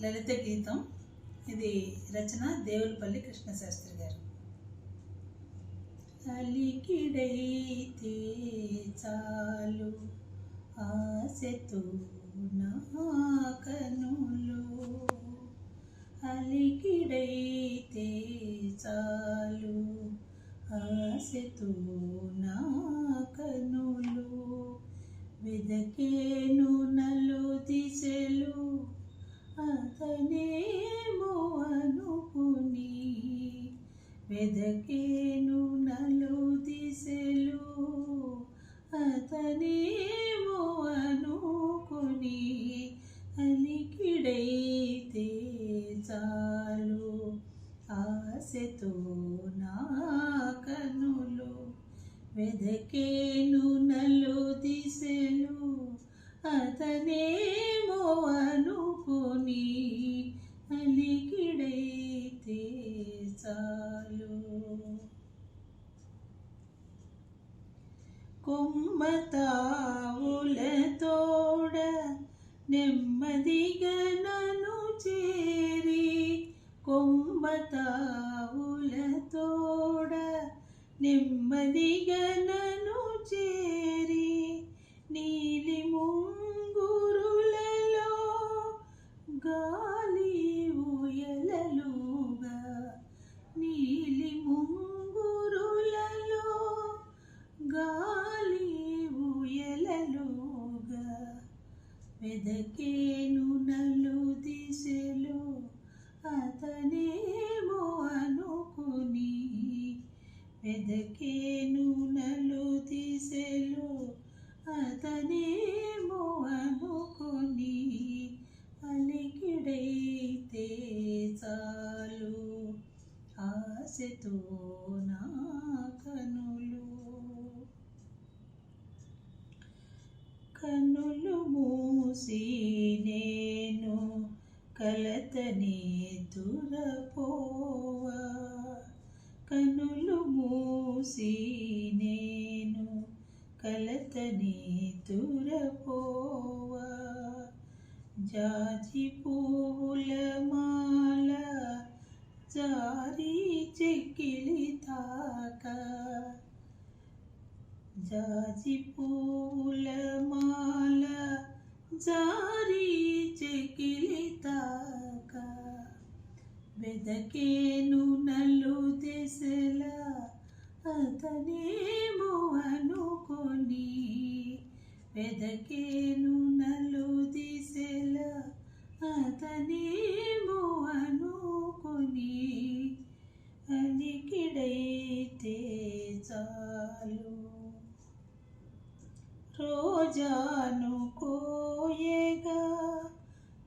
లలిత గీతం. ఇది రచన దేవులపల్లి కృష్ణశాస్త్రి గారు. అలికిడైతే చాలు ఆశతో నా కనులు. అలికిడైతే చాలు ఆశతో నా వెదకేను నలు దిశలు అతనేమో అనుకుని అలికిడైతే చాలు. ఆశతో నా కనులు. వెదకేను నలు దిశలు అతనే కొమ్మతావులతోడ నెమ్మదిగా నన్ను చేరి కొమ్మతావులతోడ నెమ్మదిగా వెదకేను నలు దిశలో అతనేమో అనుకుని. వెదకేను నలు దిశలో అతనేమో అనుకుని. అలికిడైతే చాలు ఆశతో నా కనులు. కనులు మూసి నేను కలతని దురపోవా. కనులు మూసి నేను కలతని దురపోవా. జాజి పూల మాల జారి చెక్కిలి తాక. జాజి పూల మాల జారీ చెక్కిలి వెదకేను నల్లు దెసలా అతనేమో అనుకొని వెదకేను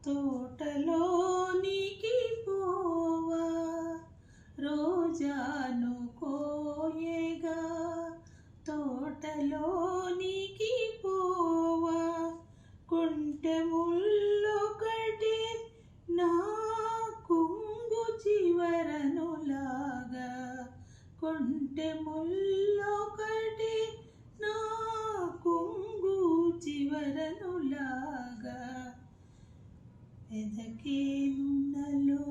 తోటలోనికి పోవా రోజాను కోయగా. తోటలోనికి పోవా కుంటె ముల్లొకటి నా కుంగు చివరను లాగా ఎదకేను నలు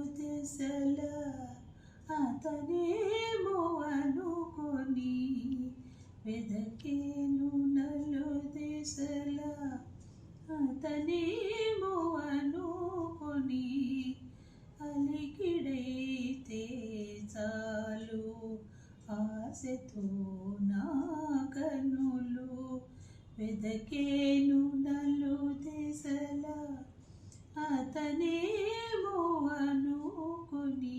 అతనేమో అనుకొని వెదకేను నలు దశల అతనేమో అనుకొని అలికిడైతే చాలు ఆశతో నా కనులు వెదకేను నలు దశల అతనేమో అనుకుని